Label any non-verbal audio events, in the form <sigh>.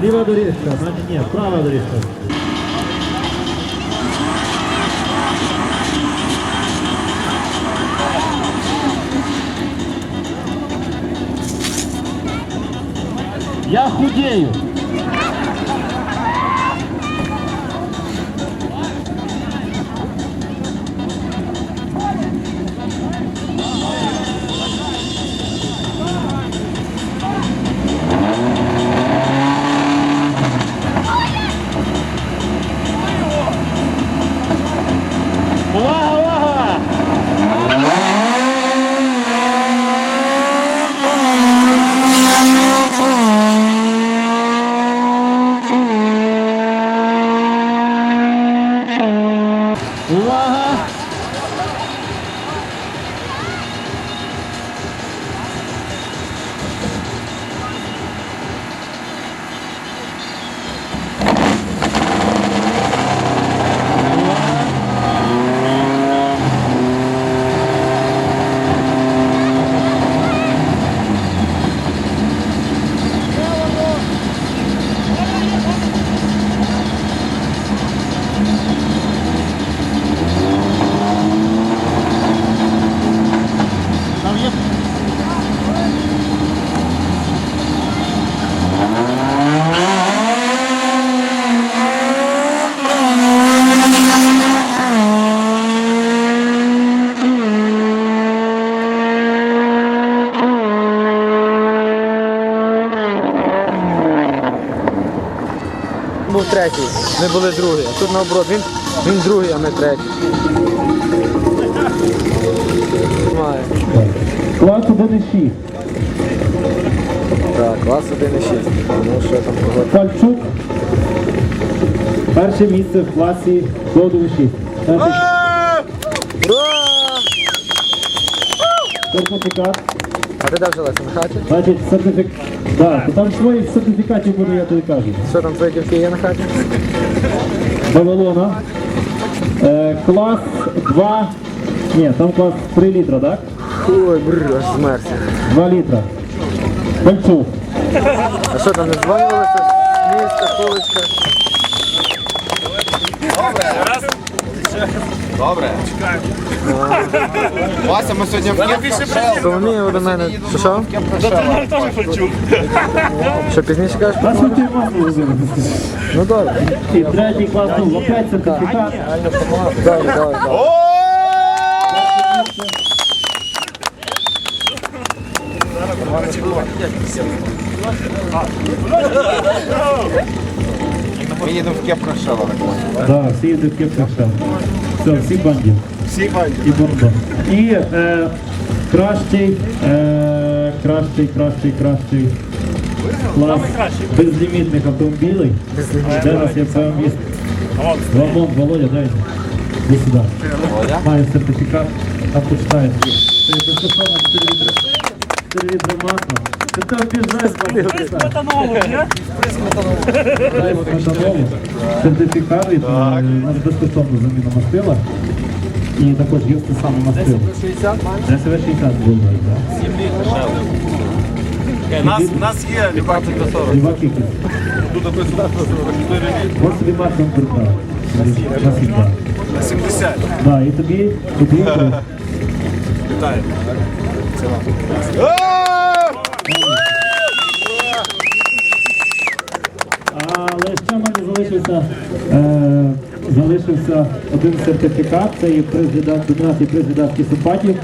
Ліва доріжка, ні, права доріжка. Я худею. Wow. Був третій, ми були другий. А тут наоборот, він, він другий, а ми третій. Клас 1,6. Так, клас 1,6. Ну що там кого? Фальчук. Перше місце в класі до 1,6. Значить, Ура! сертифікат. А ти де вжилася на хаті? Значить, сертифікат. Да, то там своїх сертифікатів буде, я тобі кажу. Що там твої дівки є на хаті? Вавилона. Е, клас 2. Ні, там клас 3 літра, так? Ой, бррр, аж змерся. 2 літра. Фальчук. А що там не дзвонилося? Місце, куличка. Добре. Вася, ми сьогодні в Київ Соломія до мене. Що що? Що пізніше кажеш? Нас хотів масло возили. Ну добре. І третій клас, ну, опять сертифікат. Добре, добре. Ми їдемо в Київ Крашева. Так, всі йдуть в кепках там. Все, всі банді. Всі банді. І бордо. І е, кращий, е, кращий, кращий, кращий клас безлімітних автомобілів. Де нас є своє місце? Вамон, Володя, дай. Іди сюди. Має сертифікат, там почитається. Це безкоштовно 4 літри. 4 літри масла. Це ти обіжаєш. Сертифікат від е, нас безкоштовно заміна мастила. І також є те саме мастило. 60? ДСВ 60 було, так. Нас, нас є лібати до 40. Ліва кількість. Тут написано 44 Ось тобі максимум придбав. Насипа. на 70. Да, і тобі, тобі. <laughs> Вітаю. Але ще в мене залишився, е, залишився один сертифікат, це є приз глядацький, 12 приз симпатій.